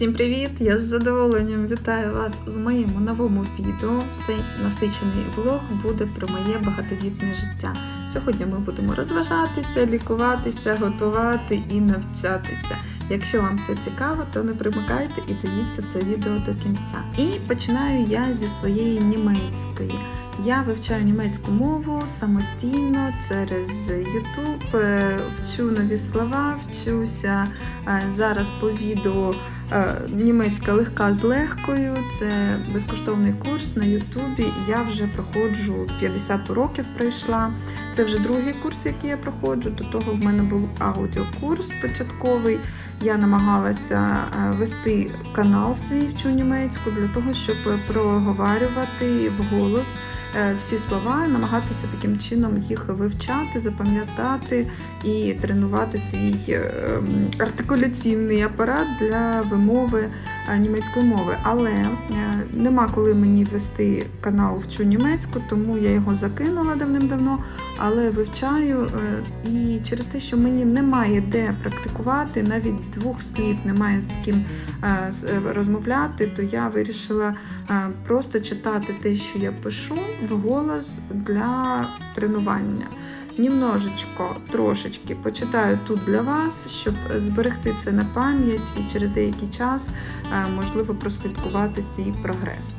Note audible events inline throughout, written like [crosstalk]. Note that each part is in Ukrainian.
Всім привіт! Я з задоволенням вітаю вас в моєму новому відео. Цей насичений влог буде про моє багатодітне життя. Сьогодні ми будемо розважатися, лікуватися, готувати і навчатися. Якщо вам це цікаво, то не примикайте і дивіться це відео до кінця. І починаю я зі своєї німецької. Я вивчаю німецьку мову самостійно через YouTube, е, вчу нові слова, вчуся е, зараз по відео німецька легка з легкою. Це безкоштовний курс на Ютубі. Я вже проходжу 50 уроків пройшла. Це вже другий курс, який я проходжу. До того в мене був аудіокурс початковий. Я намагалася е, вести канал свій вчу німецьку для того, щоб проговарювати вголос е, всі слова, намагатися таким чином їх вивчати, запам'ятати і тренувати свій е, артикуляційний апарат для вимови е, німецької мови. Але е, нема коли мені вести канал вчу німецьку, тому я його закинула давним-давно, але вивчаю е, і через те, що мені немає де практикувати, навіть двох слів немає з ким е, е, розмовляти, то я вирішила просто читати те, що я пишу, вголос для тренування. Німножечко, трошечки почитаю тут для вас, щоб зберегти це на пам'ять і через деякий час можливо прослідкувати свій прогрес.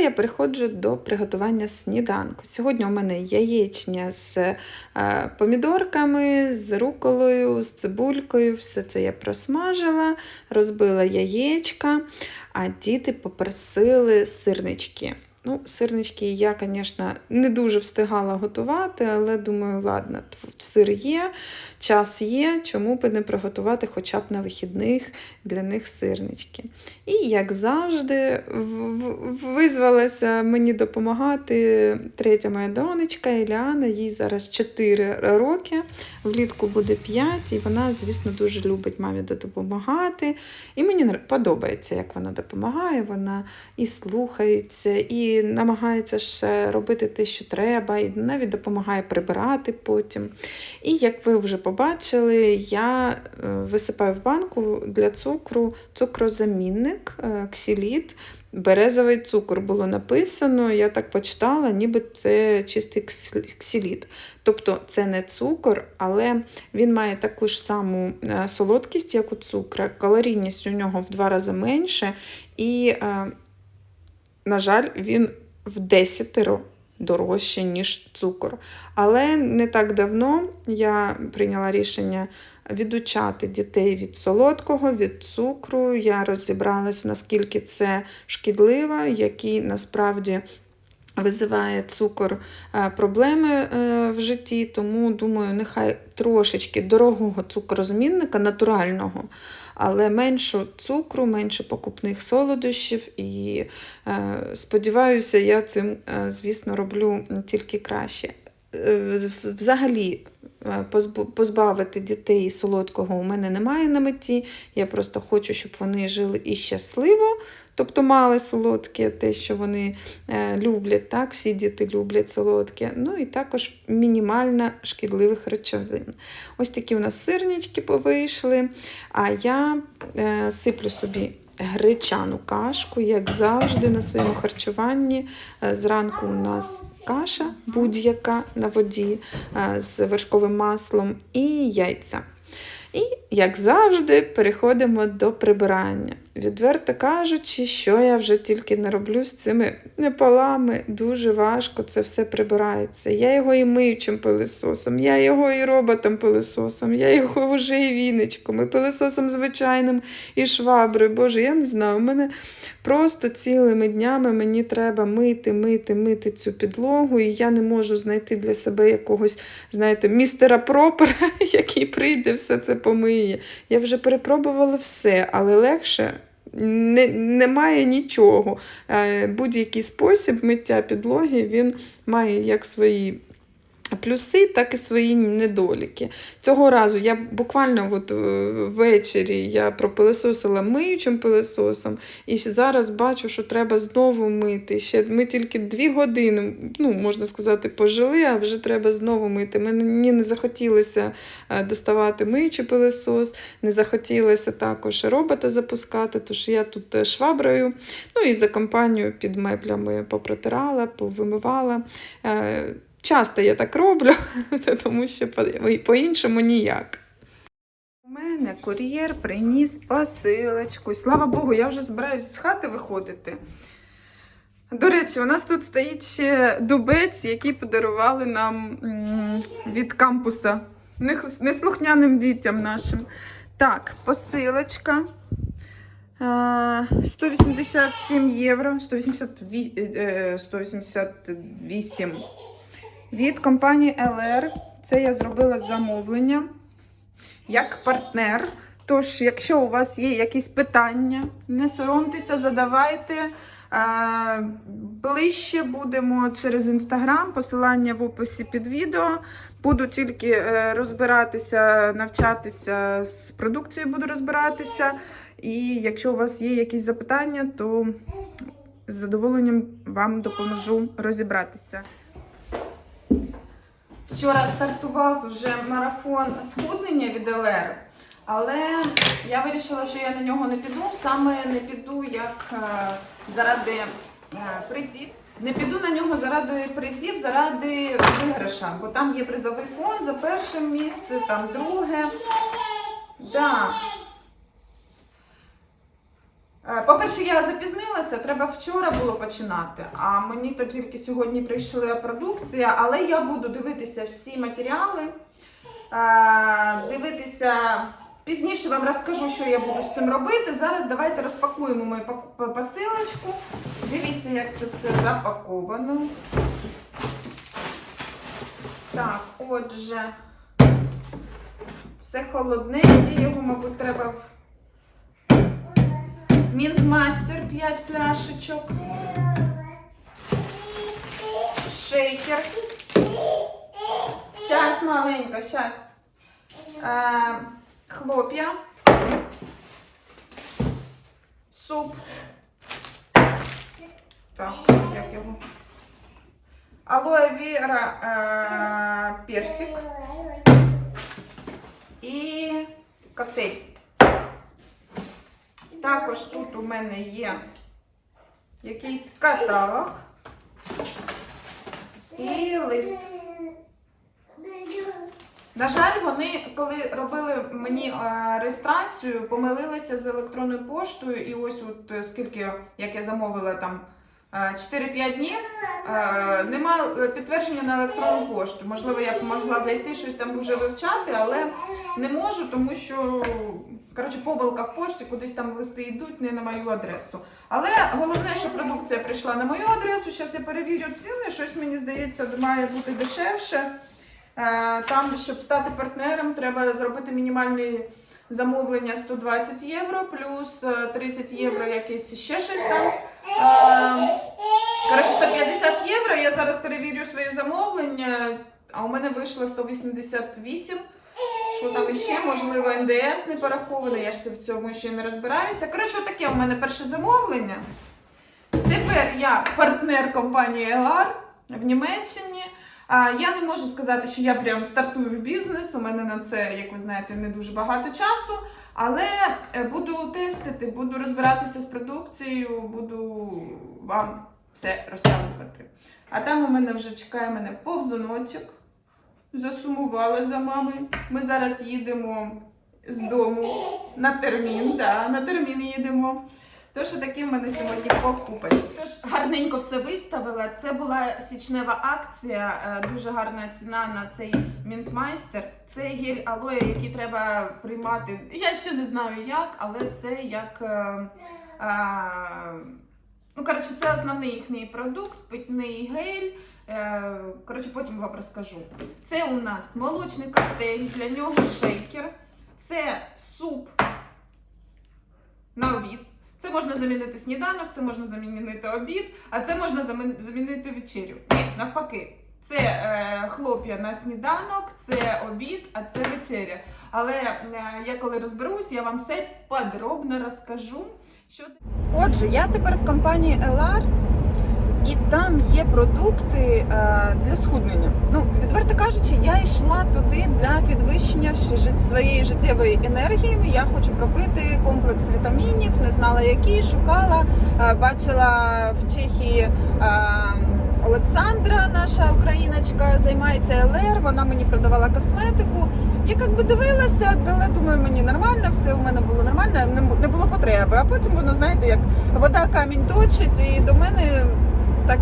Я переходжу до приготування сніданку. Сьогодні у мене яєчня з е, помідорками, з руколою, з цибулькою. Все це я просмажила, розбила яєчка, а діти попросили сирнички. Ну, сирнички я, звісно, не дуже встигала готувати, але думаю, ладно, сир є, час є, чому би не приготувати хоча б на вихідних для них сирнички. І, як завжди, визвалася мені допомагати третя моя донечка Іліана, їй зараз 4 роки, влітку буде 5, і вона, звісно, дуже любить мамі допомагати. І мені подобається, як вона допомагає. Вона і слухається, і намагається ще робити те, що треба, і навіть допомагає прибирати потім. І як ви вже побачили, я е, висипаю в банку для цукру цукрозамінник, е, ксіліт. Березовий цукор було написано, я так почитала, ніби це чистий кс- ксіліт. Тобто це не цукор, але він має таку ж саму е, солодкість, як у цукра. Калорійність у нього в два рази менше, і, е, на жаль, він в десятеро дорожче, ніж цукор. Але не так давно я прийняла рішення відучати дітей від солодкого, від цукру. Я розібралася, наскільки це шкідливо, який насправді визиває цукор е, проблеми е, в житті. Тому думаю, нехай трошечки дорогого цукрозамінника, натурального. Але менше цукру, менше покупних солодощів, і е, сподіваюся, я цим, звісно, роблю тільки краще. Взагалі, позбавити дітей солодкого у мене немає на меті. Я просто хочу, щоб вони жили і щасливо, тобто мали солодке, те, що вони е, люблять. Так? Всі діти люблять солодке. Ну і також мінімально шкідливих речовин. Ось такі у нас сирнички повийшли. А я е, сиплю собі гречану кашку, як завжди, на своєму харчуванні. Е, Зранку у нас каша будь-яка на воді е, з вершковим маслом і яйця. І, як завжди, переходимо до прибирання. Відверто кажучи, що я вже тільки не роблю з цими полами, дуже важко це все прибирається. Я його і миючим пилисосом, я його і роботом пилисосом, я його вже і віничком, і пилисосом звичайним, і шваброю. Боже, я не знаю, у мене просто цілими днями мені треба мити, мити, мити цю підлогу, і я не можу знайти для себе якогось, знаєте, містера пропера, [laughs] який прийде, все це помиє. Я вже перепробувала все, але легше не, немає нічого. Е, Будь-який спосіб миття підлоги він має як свої. Плюси, так і свої недоліки. Цього разу я буквально от, е, ввечері я пропилисосила миючим пилисосом, і зараз бачу, що треба знову мити. Ще ми тільки дві години, ну, можна сказати, пожили, а вже треба знову мити. Мені не захотілося е, доставати миючий пилисос, не захотілося також робота запускати, тож я тут е, шваброю, ну і за компанію під меблями попротирала, повимивала. Часто я так роблю, [laughs] тому що по- по-іншому ніяк. У мене кур'єр приніс посилочку. Слава Богу, я вже збираюсь з хати виходити. До речі, у нас тут стоїть ще дубець, який подарували нам від кампуса неслухняним дітям нашим. Так, посилочка. Е, 187 євро, 188, е, 188 від компанії LR. Це я зробила замовлення як партнер. Тож, якщо у вас є якісь питання, не соромтеся, задавайте. Е, Ближче будемо через інстаграм, посилання в описі під відео. Буду тільки е, розбиратися, навчатися з продукцією, буду розбиратися. І якщо у вас є якісь запитання, то з задоволенням вам допоможу розібратися. Вчора стартував вже марафон схуднення від ЛР, але я вирішила, що я на нього не піду. Саме не піду як е, заради е, призів. Не піду на нього заради призів, заради виграша, бо там є призовий фонд за перше місце, там друге. Да. Е, По-перше, я запізнилася, треба вчора було починати. А мені то тільки сьогодні прийшла продукція, але я буду дивитися всі матеріали, е, дивитися. Пізніше вам розкажу, що я буду з цим робити. Зараз давайте розпакуємо мою посилочку. Дивіться, як це все запаковано. Так, отже, все холодненьке, його, мабуть, треба в Мінтмастер 5 пляшечок. Шейкер. Щас, маленька, щас. Е, хлоп'я. Суп. Так, як його? Алоe вера е, персик. І коктейль. Також тут у мене є якийсь каталог і лист. На жаль, вони, коли робили мені е, реєстрацію, помилилися з електронною поштою, і ось от е, скільки, як я замовила там 4-5 днів, е, нема е, підтвердження на електронну пошту. Можливо, я б могла зайти щось там вже вивчати, але не можу, тому що коротше, помилка в пошті, кудись там листи йдуть, не на мою адресу. Але головне, що продукція прийшла на мою адресу. Зараз я перевірю ціни. Щось мені здається, має бути дешевше. Е, Там, щоб стати партнером, треба зробити мінімальне замовлення 120 євро, плюс е, 30 євро якесь ще щось там. Е, Коротше, 150 євро. Я зараз перевірю своє замовлення, а у мене вийшло 188. Що там іще, можливо, НДС не пораховано, я ж в цьому ще не розбираюся. Коротше, таке у мене перше замовлення. Тепер я партнер компанії Елар в Німеччині. Я не можу сказати, що я прям стартую в бізнес. У мене на це, як ви знаєте, не дуже багато часу. Але е, буду тестити, буду розбиратися з продукцією, буду вам все розказувати. А там у мене вже чекає мене повзуночок. Засумувала за мамою. Ми зараз їдемо з дому на термін. Да, на термін їдемо. Тож такий в мене сьогодні покупочок. Тож гарненько все виставила. Це була січнева акція, е, дуже гарна ціна на цей мінтмайстер. Це гель алоє, який треба приймати. Я ще не знаю як, але це як. е, е, Ну, коротше, це основний їхній продукт, питний гель. Коротше, потім вам розкажу. Це у нас молочний коктейль, для нього шейкер. Це суп. Можна замінити сніданок, це можна замінити обід, а це можна замін- замінити вечерю. Ні, навпаки. Це е, хлоп'я на сніданок, це обід, а це вечеря. Але е, я коли розберусь, я вам все подробно розкажу. Що... Отже, я тепер в компанії LR, і там є продукти е, для схуднення. Ну, відверто кажучи, я йшла туди для підвищення своєї життєвої енергії. Я хочу пропити комплекс вітамінів, не знала які, шукала, е, бачила в Чехії. е, Олександра, наша україночка, займається ЛР, вона мені продавала косметику. Я як би дивилася, але думаю, мені нормально, все у мене було нормально, не було потреби. А потім воно, знаєте, як вода камінь точить, і до мене так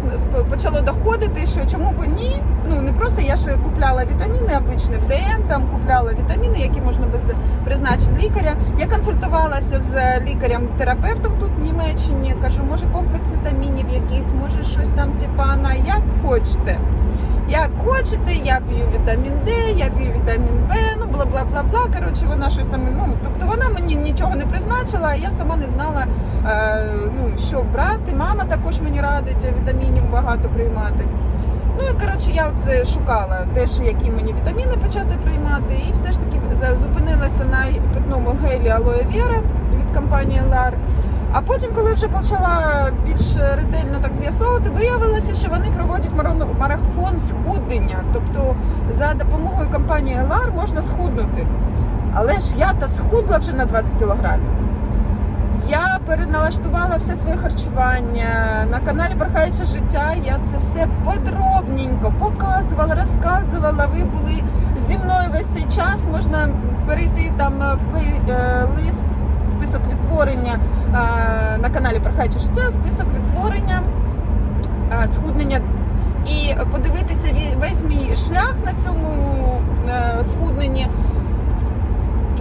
почало доходити, що чому б ні. Ну не просто я ще купляла вітаміни обичні в ДМ, там купляла вітаміни, які можна без призначень лікаря. Я консультувалася з лікарем-терапевтом тут в Німеччині. Кажу, може комплекс вітамінів якийсь, може щось там, типа на як хочете. Як хочете, я п'ю вітамін Д, я п'ю вітамін Б, ну бла бла бла бла. Коротше, вона щось там. Ну тобто вона мені нічого не призначила, а я сама не знала, е, ну що брати. Мама також мені радить вітамінів багато приймати. Ну і коротше, я оце шукала теж, які мені вітаміни почати приймати, і все ж таки зупинилася на питному гелі Aloe Vera від компанії LAR. А потім, коли вже почала більш ретельно так з'ясовувати, виявилося, що вони проводять марафон- схуднення. Тобто за допомогою компанії LAR можна схуднути. Але ж я та схудла вже на 20 кілограмів. Я переналаштувала все своє харчування на каналі Прохаюче життя. Я це все подробненько показувала, розказувала. Ви були зі мною весь цей час. Можна перейти там е, в плейлист, список відтворення е, на каналі Прохаюче життя, список відтворення е, схуднення. І подивитися весь мій шлях на цьому е, схудненні.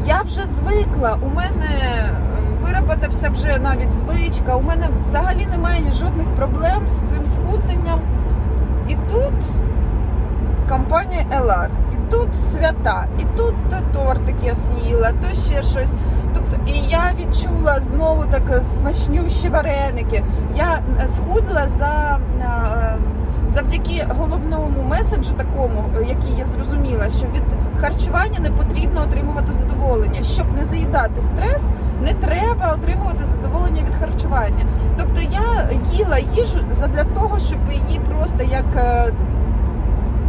Я вже звикла. У мене вироботався вже навіть звичка. У мене взагалі немає жодних проблем з цим схудненням. І тут компанія Елар, і тут свята, і тут то тортик я з'їла, то ще щось. І я відчула знову так смачнющі вареники. Я е, схудла за. е, Завдяки головному меседжу такому, е, який я зрозуміла, що від харчування не потрібно отримувати задоволення. Щоб не заїдати стрес, не треба отримувати задоволення від харчування. Тобто я їла їжу задля того, щоб її просто як е,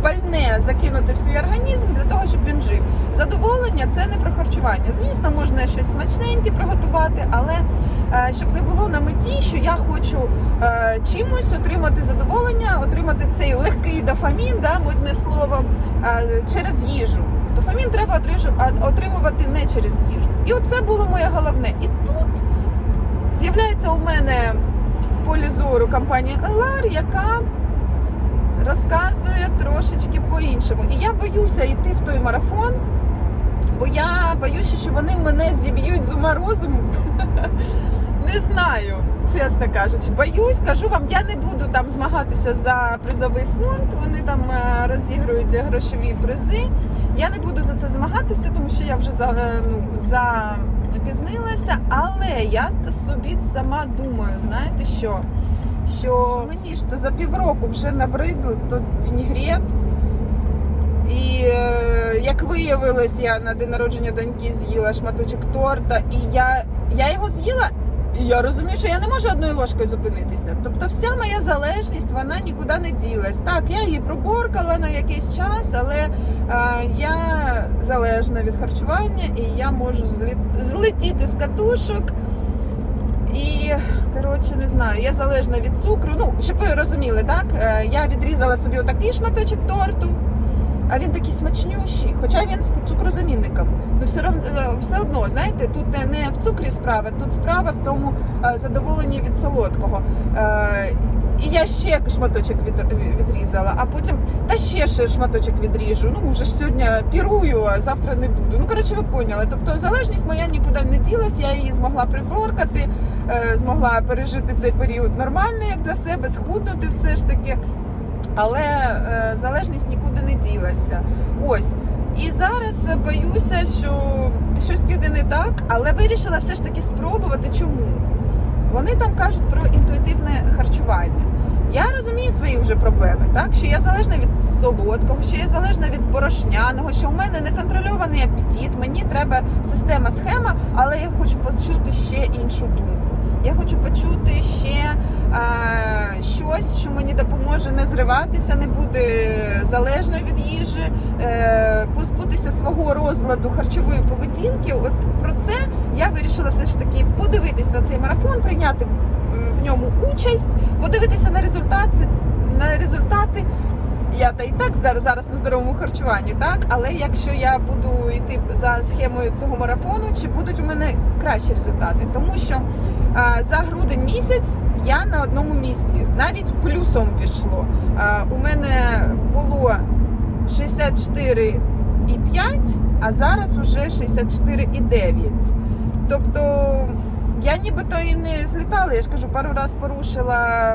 пальне закинути в свій організм для того, щоб він жив. Задоволення це не про харчування. Звісно, можна щось смачненьке приготувати, але е, щоб не було на меті, що я хочу е, чимось отримати задоволення, отримати цей легкий дофамін, да, модне слово, е, через їжу. Дофамін треба отримувати не через їжу. І оце було моє головне. І тут з'являється у мене в полі зору компанія Елар, яка розказує трошечки по-іншому. І я боюся йти в той марафон, бо я боюся, що вони мене зіб'ють з ума розуму. [laughs] Не знаю, чесно кажучи. Боюсь, кажу вам, я не буду там змагатися за призовий фонд. Вони там е, розігрують грошові призи. Я не буду за це змагатися, тому що я вже за, е, ну, запізнилася. Але я собі сама думаю, знаєте що? Що мені ж то за півроку вже набридло то вінігрет. І е, як виявилось, я на день народження доньки з'їла шматочок торта, і я, я його з'їла, і я розумію, що я не можу одною ложкою зупинитися. Тобто вся моя залежність вона нікуди не ділась. Так, я її проборкала на якийсь час, але е, я залежна від харчування і я можу злетіти з катушок. І коротше, не знаю, я залежна від цукру. Ну, щоб ви розуміли, так? Е, Я відрізала собі отакий шматочок торту. а він такий смачнющий, хоча він з цукрозамінником. Ну все одно, все одно, знаєте, тут не, не в цукрі справа, тут справа в тому е, задоволенні від солодкого. І я ще шматочок від, відрізала, а потім та ще ще шматочок відріжу. Ну вже ж сьогодні пірую, а завтра не буду. Ну коротше, ви поняли. Тобто залежність моя нікуди не ділась, я її змогла приборкати, е, змогла пережити цей період нормально, як для себе, схуднути все ж таки. Але е, залежність нікуди не ділася. Ось. І зараз боюся, що щось піде не так, але вирішила все ж таки спробувати. Чому? Вони там кажуть про інтуїтивне харчування. Я розумію свої вже проблеми, так що я залежна від солодкого, що я залежна від порошняного, що у мене неконтрольований апетит, мені треба система, схема, але я хочу почути ще іншу думку. Я хочу почути ще е, щось, що мені допоможе не зриватися, не бути залежною від їжі, е, позбутися свого розладу харчової поведінки. От про це я вирішила все ж таки подивитись на цей марафон, прийняти в ньому участь, подивитися на результати, на результати. Я та і так зараз на здоровому харчуванні, так але якщо я буду йти за схемою цього марафону, чи будуть у мене кращі результати? Тому що а, за грудень місяць я на одному місці, навіть плюсом пішло. А, у мене було 64,5, а зараз уже 64,9. Тобто я нібито і не злітала, я ж кажу, пару раз порушила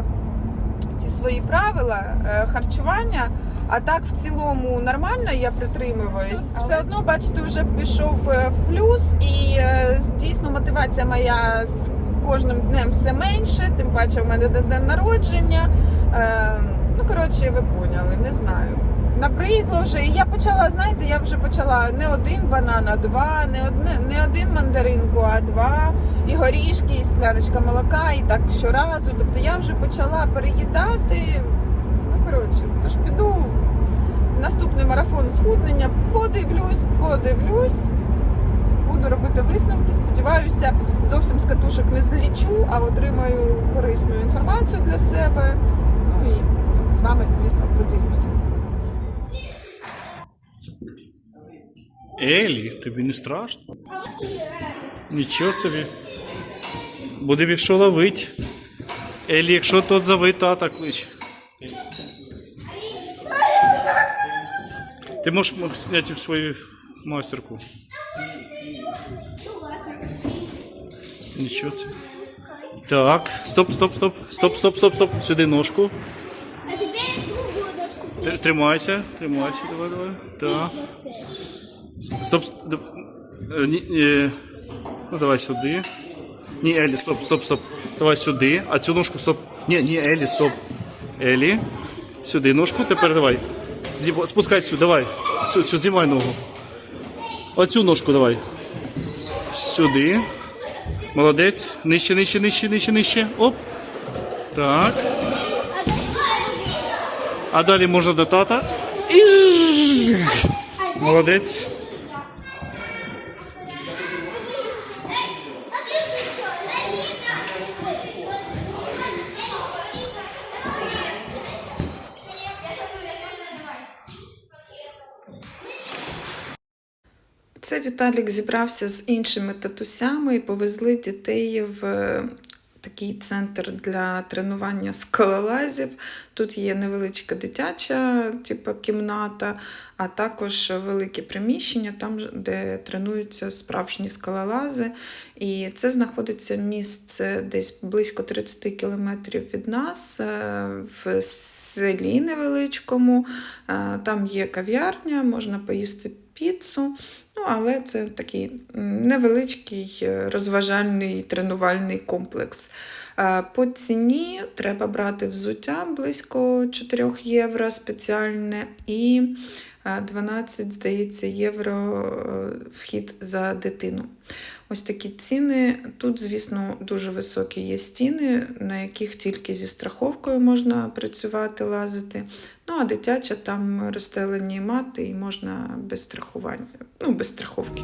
ці свої правила е, харчування. А так в цілому нормально я притримуюсь. Все одно, бачите, вже пішов е, в плюс, і е, дійсно мотивація моя з кожним днем все менше. Тим паче, у мене день народження. Е, Ну коротше, ви поняли, не знаю. Набридло вже. І я почала, знаєте, я вже почала не один банан, а два, не одне, не один мандаринку, а два, і горішки, і скляночка молока, і так щоразу. Тобто я вже почала переїдати. Ну, коротше, тож піду в наступний марафон схуднення, подивлюсь, подивлюсь. Буду робити висновки. Сподіваюся, зовсім з катушок не злічу, а отримаю корисну інформацію для себе. Ну і з вами, звісно, поділюся. Елі, тобі не страшно? Нічого собі. Буде що ловить. Елі, якщо тот зови, тата клич. Ти можеш зняти свою майстерку. Нічого собі. Так, стоп, стоп, стоп, стоп, стоп, стоп, стоп. Сюди ножку. А теперь другую доску. Тримайся, тримайся, давай, давай. Так. Стоп. стоп. Е, е, Ну давай сюди. Ні, Елі, стоп, стоп, стоп. Давай сюди. А цю ножку стоп. Ні, ні, Елі, стоп. Елі. Сюди ножку, тепер давай. Спускай цю, давай. Цю, цю знімай ногу. Оцю ножку давай. Сюди. Молодець. Нижче, нижче, нижче, нижче, нижче. Оп. Так. А далі можна до тата. Молодець. Це Віталік зібрався з іншими татусями і повезли дітей в е, такий центр для тренування скалолазів. Тут є невеличка дитяча типу, кімната, а також велике приміщення, там, де тренуються справжні скалолази. І це знаходиться місце десь близько 30 кілометрів від нас, е, в селі невеличкому. Е, Там є кав'ярня, можна поїсти піцу. Ну, але це такий невеличкий е, розважальний тренувальний комплекс. Е, По ціні треба брати взуття близько 4 євро спеціальне і е, 12, здається, євро е, вхід за дитину. Ось такі ціни. Тут, звісно, дуже високі є стіни, на яких тільки зі страховкою можна працювати, лазити. Ну, а дитяча там розстелені мати і можна без страхування, ну, без страховки.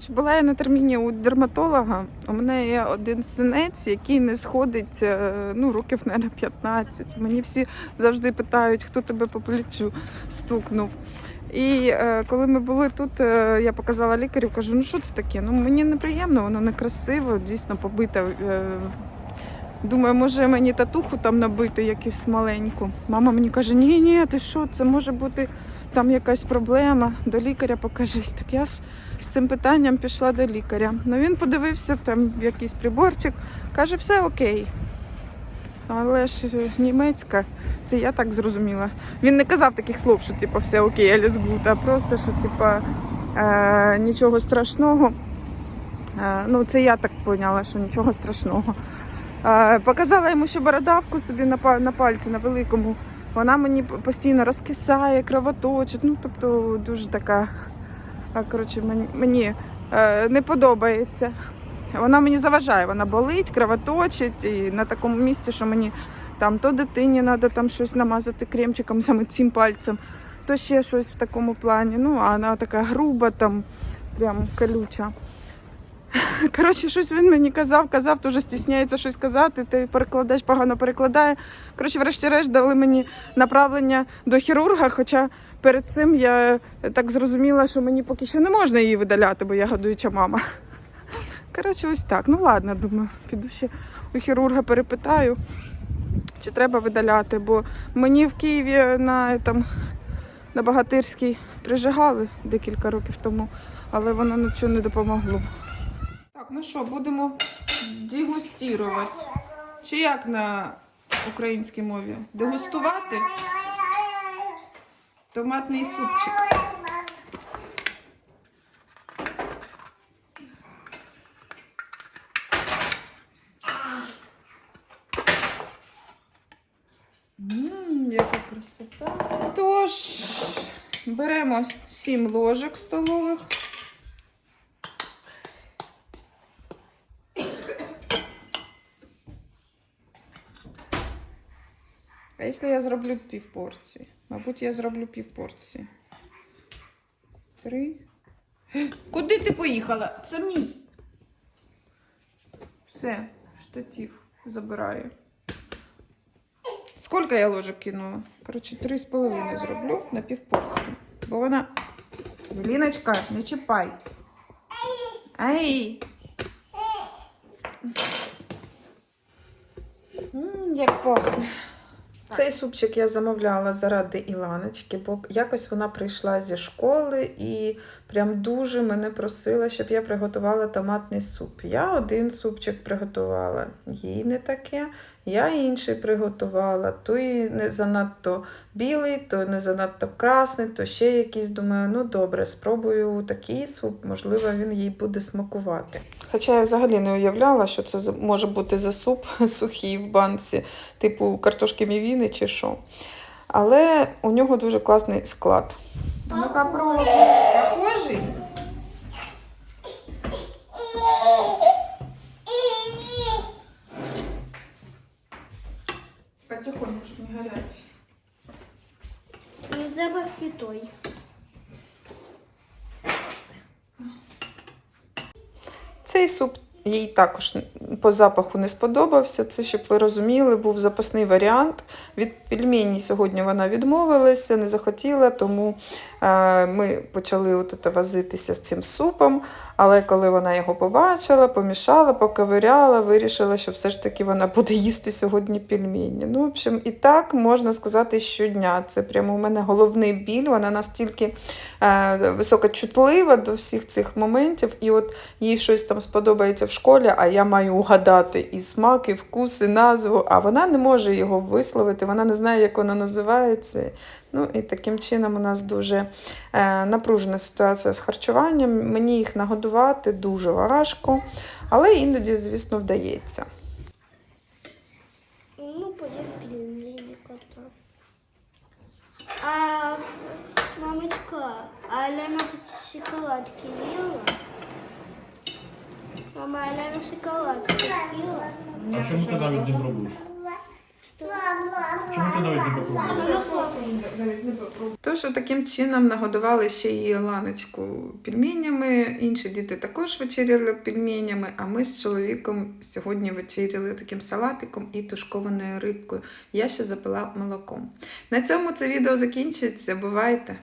Коротше, була я на терміні у дерматолога. У мене є один синець, який не сходить е, ну, років, мабуть, 15. Мені всі завжди питають, хто тебе по плечу стукнув. І е, коли ми були тут, е, я показала лікарю, кажу, ну що це таке? Ну мені неприємно, воно некрасиво, дійсно побите. Е, думаю, може мені татуху там набити якусь маленьку. Мама мені каже, ні, ні, ти що, це може бути там якась проблема, до лікаря покажись. Так я ж з цим питанням пішла до лікаря. Ну він подивився там в якийсь приборчик, каже, все окей. Але ж е, німецька, це я так зрозуміла. Він не казав таких слов, що типу, все окей, Аліс Гуд, а просто що типу, е, нічого страшного. Е, ну, це я так поняла, що нічого страшного. Е, показала йому ще бородавку собі на, на пальці, на великому. Вона мені постійно розкисає, кровоточить. Ну, тобто дуже така, коротше, мені, мені е, не подобається. Вона мені заважає, вона болить, кровоточить і на такому місці, що мені там то дитині треба там щось намазати кремчиком [laughs] саме цим пальцем, то ще щось в такому плані. Ну, а вона така груба, там прям колюча. [laughs] Коротше, щось він мені казав, казав, дуже стісняється щось казати, ти перекладач погано перекладає. Коротше, врешті-решт дали мені направлення до хірурга, хоча перед цим я так зрозуміла, що мені поки що не можна її видаляти, бо я годуюча мама. [laughs] Коротше, ось так. Ну ладно, думаю, піду ще у хірурга перепитаю, чи треба видаляти, бо мені в Києві на, там, на Багатирській прижигали декілька років тому, але воно нічого не допомогло. Так, ну що, будемо дегустувати. Чи як на українській мові? Дегустувати томатний супчик. Ммм, яка красота. Тож, беремо 7 ложок столових. Якщо я зроблю пів порції? Мабуть, я зроблю пів порції. Три. Куди ти поїхала? Це мій. Все, штатив забираю. Скільки я ложок кинула? Коротше, три з половиною зроблю на пів порції. Бо вона. Ліночка, не чіпай. Ай! М, Як пахне. Цей супчик я замовляла заради Іланочки, бо якось вона прийшла зі школи і прям дуже мене просила, щоб я приготувала томатний суп. Я один супчик приготувала, їй не таке. Я інший приготувала, той не занадто білий, то не занадто красний, то ще якийсь. Думаю, ну добре, спробую такий суп, можливо, він їй буде смакувати. Хоча я взагалі не уявляла, що це може бути за суп [laughs] сухий в банці, типу картошки мівіни чи що. Але у нього дуже класний склад. Ну-ка, пробуй. Похожий? Потихоньку, щоб не гарячий. Запах той. Цей суп їй також по запаху не сподобався. Це, щоб ви розуміли, був запасний варіант. Від пельмені сьогодні вона відмовилася, не захотіла, тому е, ми почали от возитися з цим супом. Але коли вона його побачила, помішала, поковиряла, вирішила, що все ж таки вона буде їсти сьогодні пельмені. Ну, в общем, і так можна сказати щодня. Це прямо у мене головний біль. Вона настільки е, високочутлива до всіх цих моментів. І от їй щось там сподобається в школі, а я маю угадати і смак, і вкус, і назву, а вона не може його висловити, вона не знає, як воно називається. Ну і таким чином у нас дуже е, напружена ситуація з харчуванням. Мені їх нагодувати дуже важко, але іноді, звісно, вдається. Ну. А, мамочка, а Лена шоколадки ела? Мама, а Лена шоколадки ела? А чому ти навіть не пробуєш? Чому ти навіть не попробуєш? Тож таким чином нагодували ще і Ланочку пельменями. Інші діти також вечеряли пельменями, а ми з чоловіком сьогодні вечеряли таким салатиком і тушкованою рибкою. Я ще запила молоком. На цьому це відео закінчується. Бувайте!